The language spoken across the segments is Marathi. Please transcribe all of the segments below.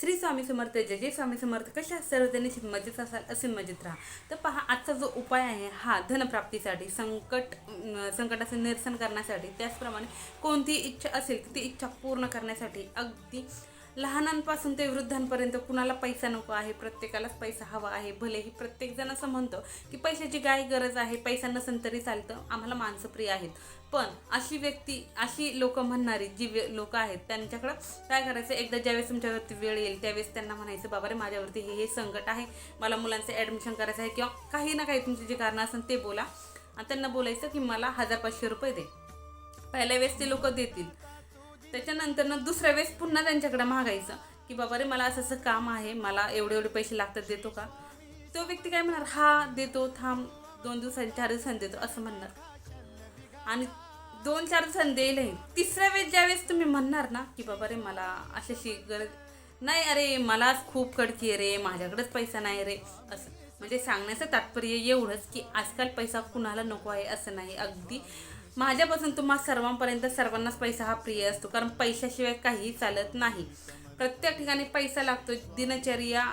श्री स्वामी समर्थ जय जय स्वामी समर्थ. कशा सर्वजणी मजेत असाल असे मजेत राहा. तर पहा आजचा जो उपाय आहे हा धनप्राप्तीसाठी संकट संकटाचं संकटाचे निरसन करण्यासाठी त्याचप्रमाणे कोणती इच्छा असेल ती इच्छा पूर्ण करण्यासाठी अगदी लहानांपासून ते वृद्धांपर्यंत कुणाला पैसा नको आहे प्रत्येकालाच पैसा हवा आहे. भलेही प्रत्येकजण असं म्हणतो की पैशाची काय गरज आहे पैसा नसेल तरी चालतं. आम्हाला माणसं प्रिय आहेत. पण अशी व्यक्ती अशी लोक म्हणणारी जी लोक आहेत त्यांच्याकडं काय करायचं? एकदा ज्यावेळेस तुमच्यावरती वेळ येईल त्यावेळेस त्यांना म्हणायचं बाबा रे माझ्यावरती हे हे संकट आहे. मला मुलांचं ॲडमिशन करायचं आहे. किंवा काही ना काही तुमची जी कारणं असेल ते बोला. आणि त्यांना बोलायचं की मला हजार पाचशे रुपये दे. पहिल्या वेळेस ते लोक देतील. त्याच्यानंतर ना दुसऱ्या वेळेस पुन्हा त्यांच्याकडे मागायचं की बाबा रे मला असं असं काम आहे. मला एवढे एवढे पैसे लागतात देतो का? तो व्यक्ती काय म्हणणार? हा देतो थांब. दोन दिवसांनी चार दिवसांनी देतो. असं म्हणणार. आणि दोन चार दिवसांनी देईलही तिसऱ्या वेळेस ज्यावेळेस तुम्ही म्हणणार ना की बाबा रे मला अशाशी गरज नाही अरे मलाच खूप कडकी आहे रे माझ्याकडेच पैसा नाही रे असं. म्हणजे सांगण्याचं तात्पर्य एवढंच की आजकाल पैसा कुणाला नको आहे असं नाही. अगदी माझ्यापासून तुम्हा सर्वांपर्यंत सर्वांनाच पैसा हा प्रिय असतो कारण पैशाशिवाय काहीही चालत नाही. प्रत्येक ठिकाणी पैसा लागतो. दिनचर्या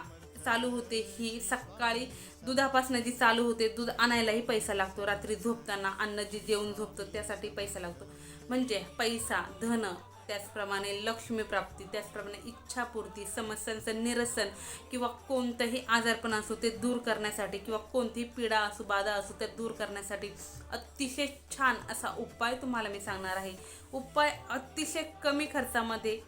चालू होते ही सकाळी दुधापासून जी चालू होते दूध आणायलाही पैसा लागतो. रात्री झोपताना अन्न जे जेवून झोपतो त्यासाठी पैसा लागतो. म्हणजे पैसा धन त्याचप्रमाणे लक्ष्मी प्राप्ती त्याचप्रमाणे इच्छापूर्ती समस्यांचं निरसन किंवा कोणतंही आजारपण असो ते दूर करण्यासाठी किंवा कोणतीही पीडा असो बाधा असो त्या दूर करण्यासाठी अतिशय छान असा उपाय तुम्हाला मी सांगणार आहे. उपाय अतिशय कमी खर्चामध्ये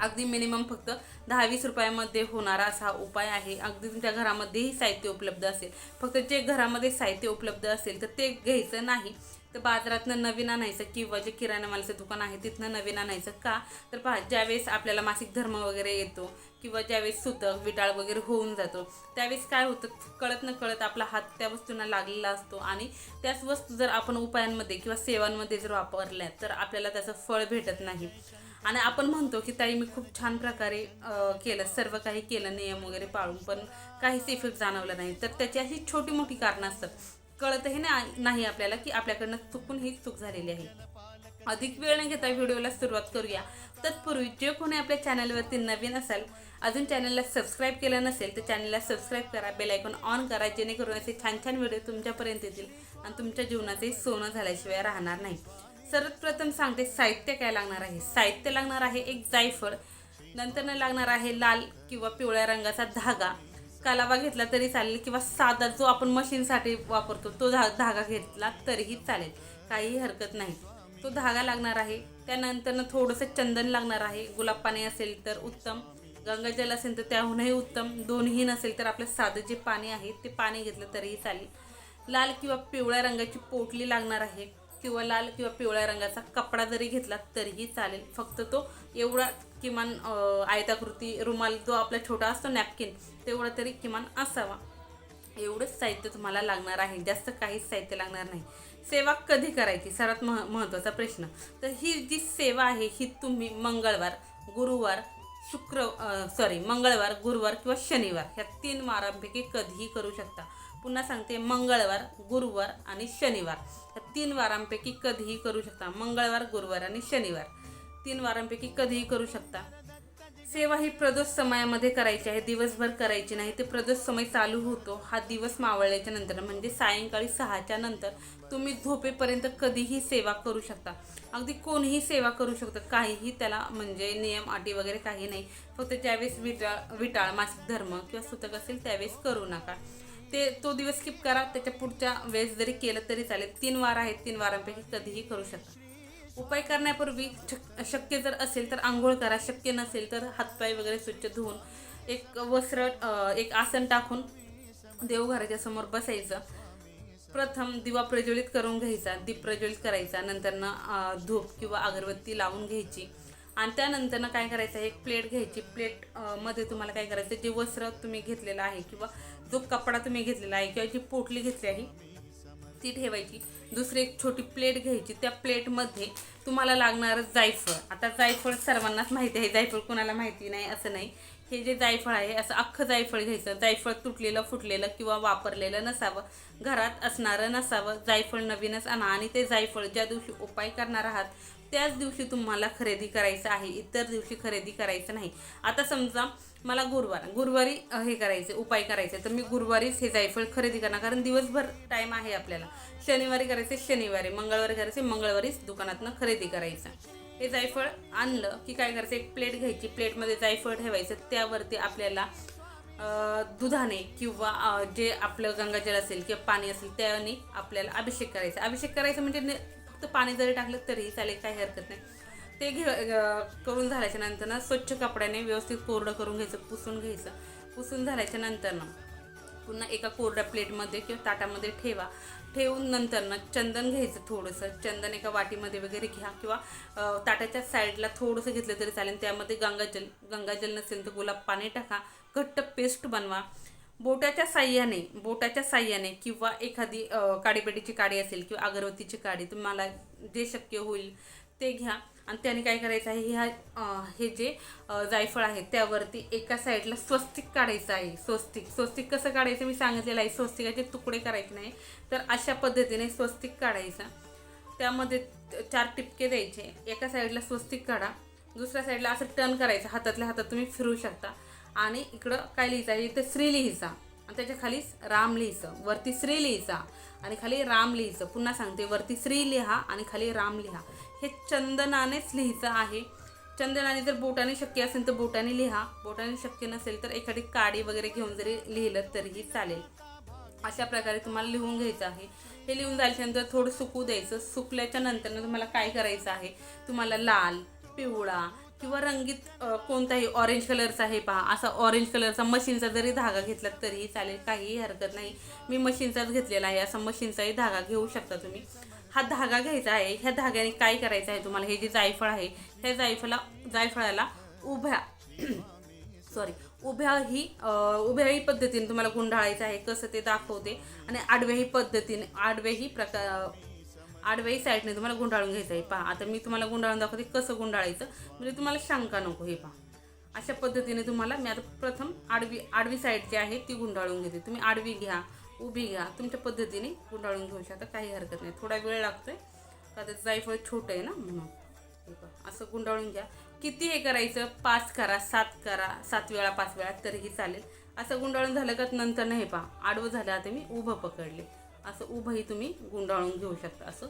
अगदी मिनिमम फक्त दहा वीस रुपयामध्ये होणारा असा उपाय आहे. अगदी तुमच्या घरामध्येही साहित्य उपलब्ध असेल. फक्त जे घरामध्ये साहित्य उपलब्ध असेल तर ते घ्यायचं नाही. तर बाजारातनं नवीन आणायचं किंवा जे किराणा मालाचं दुकान आहे तिथनं नवीन आणायचं का? तर पहा ज्यावेळेस आपल्याला मासिक धर्म वगैरे येतो किंवा ज्यावेळेस सुतक विटाळ वगैरे होऊन जातो त्यावेळेस काय होतं? कळत न कळत आपला हात त्या वस्तूंना लागलेला असतो आणि त्याच वस्तू जर आपण उपायांमध्ये किंवा सेवांमध्ये जर वापरल्या तर आपल्याला त्याचं फळ भेटत नाही. आणि आपण म्हणतो की ताई मी खूप छान प्रकारे केलं. सर्व काही केलं नियम वगैरे पाळून. पण काहीच इफेक्ट जाणवला नाही. तर त्याची अशी छोटी मोठी कारणं असतात. कळतही ना नाही आपल्याला की आपल्याकडनं चुकून ही चूक झालेली आहे. अधिक वेळ न घेता व्हिडिओला सुरुवात करूया. तत्पूर्वी जे कोणी आपल्या चॅनलवरती नवीन असाल अजून चॅनलला सबस्क्राईब केलं नसेल तर चॅनलला सबस्क्राईब करा बेल आयकॉन ऑन करा जेणेकरून असे छान छान व्हिडिओ तुमच्यापर्यंत येतील आणि तुमच्या जीवनाचे सोनं झाल्याशिवाय राहणार नाही. सर्वप्रथम सांगते साहित्य काय लागणार आहे? साहित्य लागणार आहे एक जायफळ नंतर लागणार आहे लाल किंवा पिवळ्या रंगाचा धागा. कालावा घेतला तरी चालेल किंवा साधा जो आपण मशीनसाठी वापरतो तो धा धागा घेतला तरीही चालेल. काहीही हरकत नाही. तो धागा लागणार आहे. त्यानंतरनं थोडंसं चंदन लागणार आहे. गुलाब पाणी असेल तर उत्तम. गंगाजल असेल तर त्याहूनही उत्तम. दोन्ही नसेल तर आपलं साधं जे पाणी आहे ते पाणी घेतलं तरीही चालेल. लाल किंवा पिवळ्या रंगाची पोटली लागणार आहे. किंवा लाल किंवा पिवळ्या रंगाचा कपडा जरी घेतला तरीही चालेल. फक्त तो एवढा किमान आयताकृती रुमाल जो आपला छोटा असतो नॅपकिन तेवढा तरी किमान असावा. एवढंच साहित्य तुम्हाला लागणार आहे. जास्त काहीच साहित्य लागणार नाही. सेवा कधी करायची? सर्वात मह महत्त्वाचा प्रश्न. तर ही जी सेवा आहे ही तुम्ही मंगळवार गुरुवार शुक्र सॉरी मंगळवार गुरुवार किंवा शनिवार ह्या तीन वारांपैकी कधीही करू शकता. पुन्हा सांगते मंगळवार गुरुवार आणि शनिवार. ह्या तीन वारांपैकी कधीही करू शकता. मंगळवार गुरुवार आणि शनिवार. तीन वारांपैकी कधीही करू शकता. सेवा ही प्रदोष समयामध्ये करायची आहे. दिवसभर करायची नाही. ते प्रदोष समय चालू होतो. हा दिवस मावळल्याच्या नंतर म्हणजे सायंकाळी सहाच्या नंतर तुम्ही झोपेपर्यंत कधीही सेवा करू शकता. अगदी कोणीही सेवा करू शकतं. काहीही त्याला म्हणजे नियम अटी वगैरे काही नाही. फक्त ज्यावेळेस विटाळ विटाळ मासिक धर्म किंवा सुतक असेल त्यावेळेस करू नका. ते तो दिवस स्किप करा त्याच्या पुढच्या वेळेस जरी केलं तरी चालेल. तीन वार आहेत तीन वारांपैकी कधीही करू शकता. उपाय करण्यापूर्वी शक्य जर असेल तर आंघोळ करा शक्य नसेल तर हातपाय वगैरे स्वच्छ धुवून एक वस्त्र एक आसन टाकून देवघराच्या समोर बसायचं. प्रथम दिवा प्रज्वलित करून घ्यायचा दीप प्रज्वलित करायचा नंतरनं धूप किंवा अगरबत्ती लावून घ्यायची. आणि त्यानंतरनं काय करायचं एक प्लेट घ्यायची. प्लेटमध्ये तुम्हाला काय करायचं जे वस्त्र तुम्ही घेतलेलं आहे किंवा जो कपडा तुम्ही घेतलेला आहे किंवा जी पोटली घेतली आहे ती ठेवायची. दुसरी एक छोटी प्लेट घ्यायची. त्या प्लेटमध्ये तुम्हाला लागणारं जायफळ. आता जायफळ सर्वांनाच माहिती आहे. जायफळ कोणाला माहिती नाही असं नाही. हे जे जायफळ आहे असं अख्खं जायफळ घ्यायचं. जायफळ तुटलेलं फुटलेलं किंवा वापरलेलं नसावं. घरात असणारं नसावं. जायफळ नवीनच आणा आणि ते जायफळ ज्या दिवशी उपाय करणार आहात त्याच दिवशी तुम्हाला खरेदी करायचं आहे इतर दिवशी खरेदी करायचं नाही. आता समजा मला गुरुवार गुरुवारी हे करायचे उपाय करायचे तर मी गुरुवारीच हे जायफळ खरेदी करणार कारण दिवसभर टाईम आहे आपल्याला. शनिवारी करायचे शनिवारी मंगळवारी करायचे मंगळवारीच दुकानातनं खरेदी करायचं. हे जायफळ आणलं की काय करायचं एक प्लेट घ्यायची प्लेटमध्ये जायफळ ठेवायचं त्यावरती आपल्याला दुधाने किंवा जे आपलं गंगाजल असेल किंवा पाणी असेल त्याने आपल्याला अभिषेक करायचा. अभिषेक करायचं म्हणजे फक्त पाणी जरी टाकलं तरीही चालेल काही हरकत नाही. ते घे करून झाल्याच्यानंतर ना स्वच्छ कपड्याने व्यवस्थित कोरडं करून घ्यायचं पुसून घ्यायचं. पुसून झाल्याच्यानंतर ना पुन्हा एका कोरड्या प्लेटमध्ये किंवा ताटामध्ये ठेवा. ठेवून नंतर ना चंदन घ्यायचं थोडंसं. चंदन एका वाटीमध्ये वगैरे घ्या किंवा ताटाच्या साईडला थोडंसं घेतलं तरी चालेल. त्यामध्ये गंगाजल गंगाजल नसेल तर गुलाब पाणी टाका. घट्ट पेस्ट बनवा. बोटाच्या साह्याने बोटाच्या साह्याने किंवा एखादी काडीपेटीची काडी असेल किंवा अगरबत्तीची काडी तुम्हाला जे शक्य होईल ते घ्या. आणि त्याने काय करायचं आहे ह्या हे जे जायफळ आहे त्यावरती एका साईडला स्वस्तिक काढायचं आहे स्वस्तिक. स्वस्तिक कसं काढायचं मी सांगितलेलं आहे स्वस्तिकाचे तुकडे करायचे नाही तर अशा पद्धतीने स्वस्तिक काढायचं. त्यामध्ये चार टिपके द्यायचे. एका साईडला स्वस्तिक काढा दुसऱ्या साईडला असं टर्न करायचं हातातल्या हातात तुम्ही फिरू शकता. आणि इकडं काय लिहिचं आहे? इथं श्री लिहिचा आणि त्याच्याखाली राम लिहिचं वरती श्री लिहिचा आणि खाली राम लिहिचं पुन्हा सांगते. वरती श्री लिहा आणि खाली राम लिहा. हे चंदनानेच लिहिचं आहे. चंदनाने जर बोटाने शक्य असेल तर बोटाने लिहा. बोटाने शक्य नसेल तर एखादी काडी वगैरे घेऊन जरी लिहिलं तरीही चालेल. अशा प्रकारे तुम्हाला लिहून घ्यायचं आहे. हे लिहून झाल्याच्यानंतर थोडं सुकू द्यायचं. सुकल्याच्या नंतर तुम्हाला काय करायचं आहे? तुम्हाला लाल पिवळा किंवा रंगीत कोणताही ऑरेंज कलरचा आहे पहा. असा ऑरेंज कलरचा मशीनचा जरी धागा घेतला तरीही चालेल काहीही हरकत नाही. मी मशीनचाच घेतलेला आहे. असा मशीनचाही धागा घेऊ शकता तुम्ही. हा धागा घ्यायचा आहे. ह्या धाग्याने काय करायचं आहे तुम्हाला? हे जे जायफळ आहे ह्या जायफळा जायफळाला उभ्या सॉरी उभ्याही ही उभ्याही पद्धतीने तुम्हाला गुंडाळायचं आहे. कसं ते दाखवते. आणि आडव्याही पद्धतीने आडव्याही प्रकार आडव्याही साईडने तुम्हाला गुंडाळून घ्यायचं आहे. पहा आता मी तुम्हाला गुंडाळून दाखवते कसं गुंडाळायचं. म्हणजे तुम्हाला शंका नको हे पहा. अशा पद्धतीने तुम्हाला मी आता प्रथम आडवी आडवी साईड जी आहे ती गुंडाळून घेते. तुम्ही आडवी घ्या उभी घ्या तुमच्या पद्धतीने गुंडाळून घेऊ शकता काही हरकत नाही. थोडा वेळ लागतोय. का त्याचं जायफळ छोटं आहे ना म्हणून. पहा, असं गुंडाळून घ्या. किती हे करायचं? पाच करा सात करा सात वेळा पाच वेळा तरीही चालेल. असं गुंडाळून झालं का नंतर नाही पहा. आडवं झालं आता मी उभं पकडले. असं उभंही तुम्ही गुंडाळून घेऊ शकता असं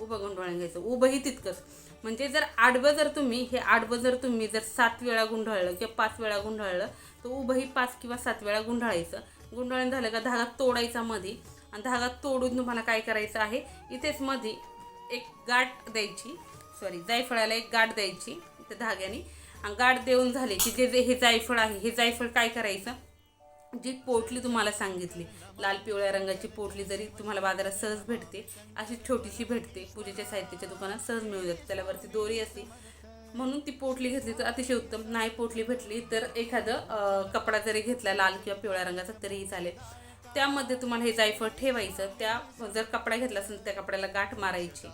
उभं गुंडाळून घ्यायचं. उभंही तितकंच. म्हणजे जर आडवं जर तुम्ही हे आडवं जर तुम्ही जर सात वेळा गुंडाळलं किंवा पाच वेळा गुंडाळलं तर उभंही पाच किंवा सात वेळा गुंडाळायचं. गुंडाळून झालं का धागा तोडायचा मध्ये आणि धागा तोडून तुम्हाला काय करायचं आहे? इथेच मध्ये एक गाठ द्यायची. सॉरी जायफळाला एक गाठ द्यायची त्या धाग्याने. आणि गाठ देऊन झाले की जे जे हे जायफळ आहे हे जायफळ काय करायचं? जी पोटली तुम्हाला सांगितली लाल पिवळ्या रंगाची पोटली जरी तुम्हाला बाजारात सहज भेटते अशी छोटीशी भेटते पूजेच्या साहित्याच्या दुकानात सहज मिळू जाते त्याला वरती दोरी असते. म्हणून ती पोटली घेतली तर अतिशय उत्तम. नाही पोटली भेटली तर एखादं कपडा जरी घेतला लाल किंवा पिवळ्या रंगाचा तरीही चालेल. त्यामध्ये तुम्हाला हे जायफळ ठेवायचं. त्या जर कपडा घेतला असेल त्या कपड्याला गाठ मारायची.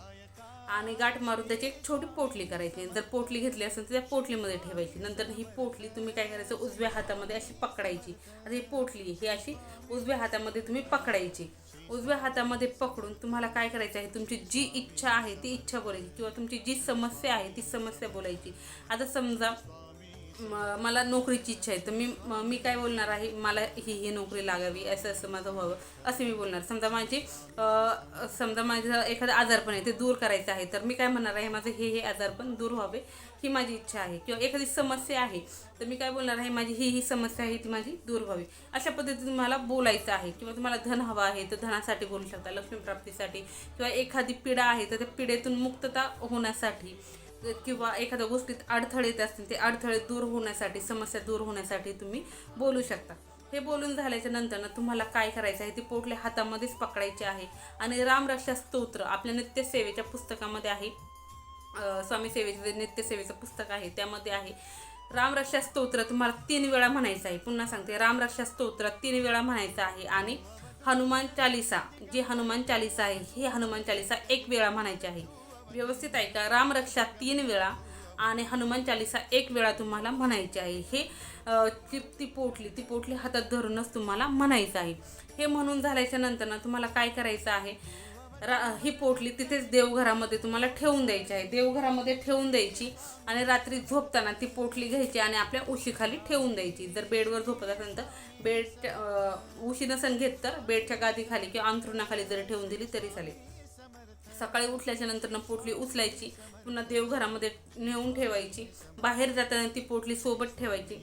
आणि गाठ मारून त्याची एक छोटी पोटली करायची. जर पोटली घेतली असेल तर त्या पोटलीमध्ये ठेवायची. नंतर ही पोटली तुम्ही काय करायचं? उजव्या हातामध्ये अशी पकडायची. आता ही पोटली ही अशी उजव्या हातामध्ये तुम्ही पकडायची. उजव्या हातामध्ये पकडून तुम्हाला काय करायचं आहे? तुमची जी इच्छा आहे ती इच्छा बोलायची किंवा तुमची जी समस्या आहे ती समस्या बोलायची. आता समजा मला नोकरीची इच्छा आहे. तर मी मी काय बोलणार आहे? मला ही ही नोकरी लागावी असं असं माझं व्हावं असं मी बोलणार. समजा माझी समजा माझं एखादं आजारपण आहे ते दूर करायचं आहे तर मी काय म्हणणार आहे? माझं हे हे आजारपण दूर व्हावे ही माझी इच्छा आहे. किंवा एखादी समस्या आहे तर मी काय बोलणार आहे? माझी ही ही समस्या आहे ती माझी दूर व्हावी. अशा पद्धतीने तुम्हाला बोलायचं आहे. किंवा तुम्हाला धन हवा आहे तर धनासाठी बोलू शकता लक्ष्मीप्राप्तीसाठी. किंवा एखादी पिढा आहे तर त्या पिढेतून मुक्तता होण्यासाठी किंवा एखाद्या गोष्टीत अडथळे येत असतील ते अडथळे दूर होण्यासाठी समस्या दूर होण्यासाठी तुम्ही बोलू शकता. हे बोलून झाल्याच्यानंतर तुम्हाला काय करायचं आहे ती पोटले हातामध्येच पकडायचे आहे. आणि रामरक्षा स्तोत्र आपल्या नित्यसेवेच्या पुस्तकामध्ये आहे. स्वामी सेवेचे जे नित्यसेवेचं पुस्तक आहे त्यामध्ये आहे. रामरक्षा स्तोत्र तुम्हाला तीन वेळा म्हणायचं आहे. पुन्हा सांगते रामरक्षा स्तोत्र तीन वेळा म्हणायचं आहे. आणि हनुमान चालिसा जे हनुमान चालिसा आहे हे हनुमान चालिसा एक वेळा म्हणायची आहे. व्यवस्थित ऐका रामरक्षा तीन वेळा आणि हनुमान चालिसा एक वेळा तुम्हाला म्हणायची आहे. हे ती ती पोटली ती पोटली हातात धरूनच तुम्हाला म्हणायचं आहे. हे म्हणून झाल्याच्यानंतर ना तुम्हाला काय करायचं आहे? रा ही पोटली तिथेच देवघरामध्ये तुम्हाला ठेवून द्यायची आहे. देवघरामध्ये ठेवून द्यायची आणि रात्री झोपताना ती पोटली घ्यायची आणि आपल्या उशीखाली ठेवून द्यायची. जर बेडवर झोपत असेल तर बेड उशी नसेल घेत तर बेडच्या गादीखाली किंवा अंथरुणाखाली जरी ठेवून दिली तरी चालेल. सकाळी उठल्याच्या नंतर पोटली उचलायची पुन्हा देवघरामध्ये नेऊन ठेवायची बाहेर जाताना ती पोटली सोबत ठेवायची.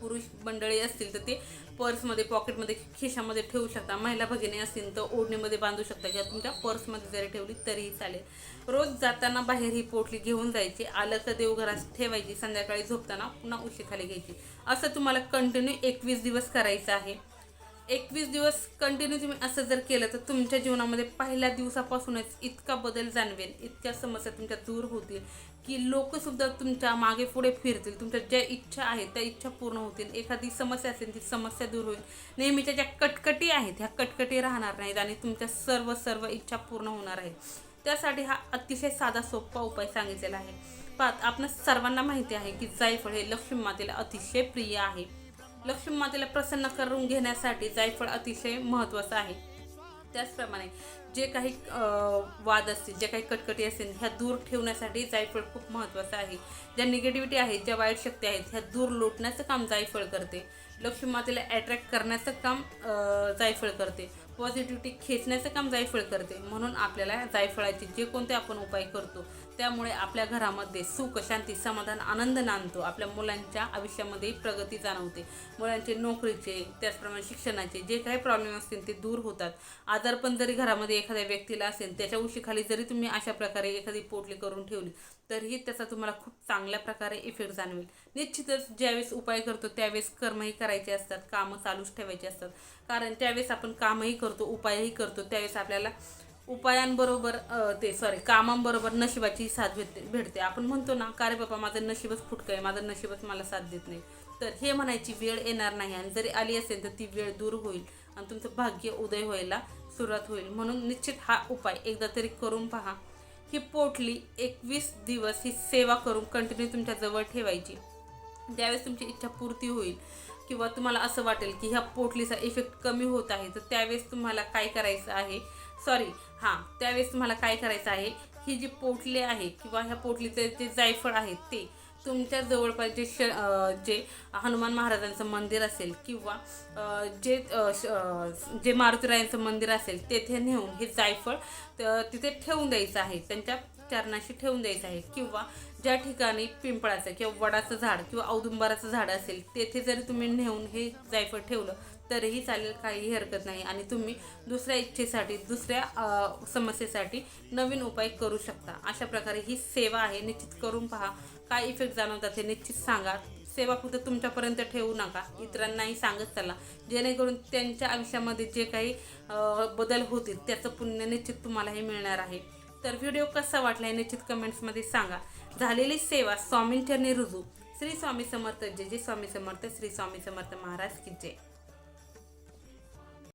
पुरुष मंडळी असतील तर ते पर्समध्ये पॉकेटमध्ये खिशामध्ये ठेवू शकता. महिला भगिनी असतील तर ओढणीमध्ये बांधू शकता. किंवा तुमच्या पर्समध्ये जरी ठेवली तरीही चालेल. रोज जाताना बाहेर ही पोटली घेऊन जायची. आलं तर देवघरात ठेवायची. संध्याकाळी झोपताना पुन्हा उशीखाली घ्यायची. असं तुम्हाला कंटिन्यू एकवीस दिवस करायचं आहे. एकवीस दिवस कंटिन्यू तुम्ही असं जर केलं तर तुमच्या जीवनामध्ये पहिल्या दिवसापासूनच इतका बदल जाणवेल इतक्या समस्या तुमच्या दूर होतील की लोकसुद्धा तुमच्या मागे पुढे फिरतील तुमच्या ज्या इच्छा आहेत त्या इच्छा पूर्ण होतील. एखादी समस्या असेल ती समस्या दूर होईल. नेहमीच्या ज्या कटकटी आहेत ह्या कटकटी राहणार नाहीत आणि तुमच्या सर्व सर्व इच्छा पूर्ण होणार आहेत. त्यासाठी हा अतिशय साधा सोपा उपाय सांगितलेला आहे. पण आपण सर्वांना माहिती आहे की जायफळ हे लक्ष्मी मातेला अतिशय प्रिय आहे. लक्ष्मी मातेला प्रसन्न करून घेण्यासाठी जायफळ अतिशय महत्त्वाचं आहे. त्याचप्रमाणे जे काही वाद असतील जे काही कटकटी असतील ह्या दूर ठेवण्यासाठी जायफळ खूप महत्त्वाचं आहे. ज्या निगेटिव्हिटी आहेत ज्या वाईट शक्ती आहेत ह्या दूर लोटण्याचं काम जायफळ करते. लक्ष्मी मातेला अट्रॅक्ट करण्याचं काम जायफळ करते. पॉझिटिव्हिटी खेचण्याचं काम जायफळ करते. म्हणून आपल्याला जायफळाचे जे कोणते आपण उपाय करतो त्यामुळे आपल्या घरामध्ये सुख शांती समाधान आनंद नांदतो. आपल्या मुलांच्या आयुष्यामध्ये प्रगती जाणवते. मुलांचे नोकरीचे त्याचप्रमाणे शिक्षणाचे जे काही प्रॉब्लेम असतील ते दूर होतात. आजारपण जरी घरामध्ये एखाद्या व्यक्तीला असेल त्याच्या उशीखाली जरी तुम्ही अशा प्रकारे एखादी पोटली करून ठेवली तरीही त्याचा तुम्हाला खूप चांगल्या प्रकारे इफेक्ट जाणवेल. निश्चितच ज्यावेळेस उपाय करतो त्यावेळेस कर्मही करायचे असतात कामं चालूच ठेवायचे असतात. कारण त्यावेळेस आपण कामही करतो उपायही करतो त्यावेळेस आपल्याला उपायांबरोबर ते सॉरी कामांबरोबर नशिबाची साथ भेटते भेटते. आपण म्हणतो ना का रे बाबा माझं नशीबच फुटकं आहे माझं नशीबच मला साथ देत नाही. तर हे म्हणायची वेळ येणार नाही आणि जरी आली असेल तर ती वेळ दूर होईल आणि तुमचं भाग्य उदय व्हायला सुरुवात होईल. म्हणून निश्चित हा उपाय एकदा तरी करून पहा. ही पोटली एकवीस दिवस ही सेवा करून कंटिन्यू तुमच्या जवळ ठेवायची. ज्यावेळेस तुमची इच्छा पूर्ती होईल किंवा तुम्हाला असं वाटेल की ह्या पोटलीचा इफेक्ट कमी होत आहे तर त्यावेळेस तुम्हाला काय करायचं आहे? सॉरी हां त्यावेळेस तुम्हाला काय करायचं आहे? ही जी पोटले आहे किंवा ह्या पोटलीचे जे जायफळ आहे ते तुमच्या जवळपास जे श जे हनुमान महाराजांचं मंदिर असेल किंवा जे श- जे मारुतीरायांचं मंदिर असेल तेथे नेऊन हे जायफळ तिथे ठेवून द्यायचं आहे. त्यांच्या चरणाशी ठेवून द्यायचं आहे. किंवा ज्या ठिकाणी पिंपळाचं किंवा वडाचं झाड किंवा औदुंबराचं झाड असेल तेथे जरी तुम्ही नेऊन हे जायफळ ठेवलं तरीही चालेल काहीही हरकत नाही. आणि तुम्ही दुसऱ्या इच्छेसाठी दुसऱ्या समस्येसाठी नवीन उपाय करू शकता. अशा प्रकारे ही सेवा आहे. निश्चित करून पहा काय इफेक्ट जाणवतात हे निश्चित सांगा. सेवा फक्त तुमच्यापर्यंत ठेवू नका. इतरांनाही सांगत चला. जेणेकरून त्यांच्या आयुष्यामध्ये जे काही बदल होतील त्याचं पुण्य निश्चित तुम्हालाही मिळणार आहे. तर व्हिडिओ कसा वाटला हे निश्चित कमेंट्समध्ये सांगा. झालेली सेवा स्वामींच्या रुजू श्री स्वामी समर्थ जय. जय स्वामी समर्थ. श्री स्वामी समर्थ महाराज की जय.